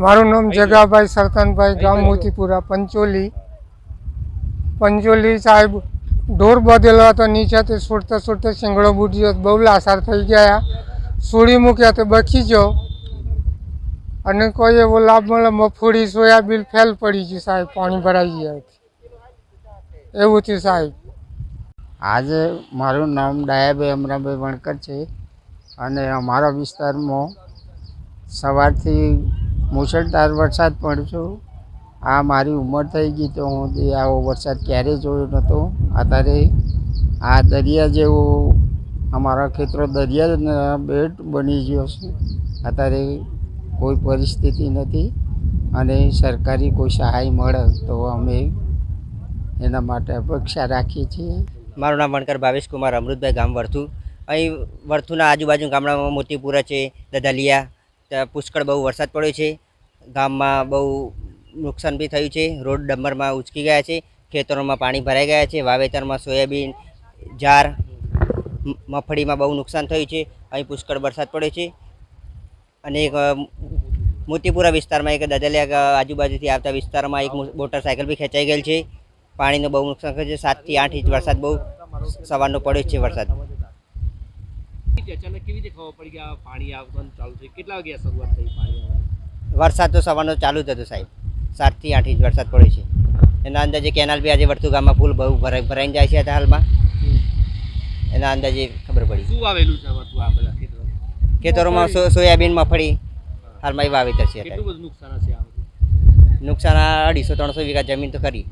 મારું નામ જગાભાઈ સરતાનભાઈ ગામ મોતીપુરા પંચોલી. પંચોલી સાહેબ ઢોર બધેલો હતો નીચેથી છોડતા છોડતા શિંગડો બુડ્યો બહુ લાસાર થઈ ગયા. સુડી મૂક્યા તો બચી ગયો. અને કોઈ એવો લાભ મળે મફોડી સોયાબીન ફેલ પડી ગયું સાહેબ પાણી ભરાઈ ગયા એવું થયું સાહેબ. આજે મારું નામ ડાયાભાઈ અમરાભાઈ વણકર છે. અને અમારા વિસ્તારમાં સવારથી મુસળધાર વરસાદ પડ્યો. આ મારી ઉંમર થઈ ગઈ તો હું તે આવો વરસાદ ક્યારેય જોયો નહોતો. અત્યારે આ દરિયા જેવો અમારા ખેતરો દરિયાના બેટ બની ગયો છે. અત્યારે કોઈ પરિસ્થિતિ નથી અને સરકારી કોઈ સહાય મળે તો અમે એના માટે અપેક્ષા રાખીએ છીએ. મારું નામ વણકર ભાવેશ કુમાર, અમૃતભાઈ ગામ, વર્થુ. અહીં વર્થુના આજુબાજુ ગામડામાં મોતીપુરા છે દદાલિયા પુષ્કળ બહુ વરસાદ પડ્યો છે. ગામમાં બહુ નુકસાન બી થયું છે. રોડ ડમ્બરમાં ઉચકી ગયા છે. ખેતરોમાં પાણી ભરાઈ ગયા છે. વાવેતરમાં સોયાબીન, જાર મફળીમાં બહુ નુકસાન થયું છે. અહીં પુષ્કળ વરસાદ પડ્યો છે. અને એક મોતીપુરા વિસ્તારમાં એક દદલિયા આજુબાજુથી આવતા વિસ્તારમાં એક મો- મોટરસાયકલ બી ખેંચાઈ ગયેલ છે. પાણીનું બહુ નુકસાન થયું છે. સાતથી આઠ ઇંચ વરસાદ બહુ સવારનો પડ્યો છે વરસાદ. અચાનક કેવી રીતે ખબર પડી કે પાણી આવવાનું ચાલુ છે કેટલા વાગ્યા શરૂઆત થઈ પાણી આવવાની? વરસાદ તો સવારનો ચાલુ જ હતો સાહેબ. સાતથી આઠ ઇંચ વરસાદ પડ્યો છે. એના અંદાજે કેનાલ બી આજે વર્તુ ગામમાં ફૂલ બહુ ભરાઈ ભરાઈને જાય છે અત્યારે હાલમાં. એના અંદાજે ખબર પડી. શું આવેલું છે આમાં તું આ બધા ખેતરો ખેતરોમાં સોયાબીન મગફળી હાલમાં એ વાવેતર છે કેટલું બધું નુકસાન આ નુકસાન અઢીસો ત્રણસો વીઘા જમીન તો ખરી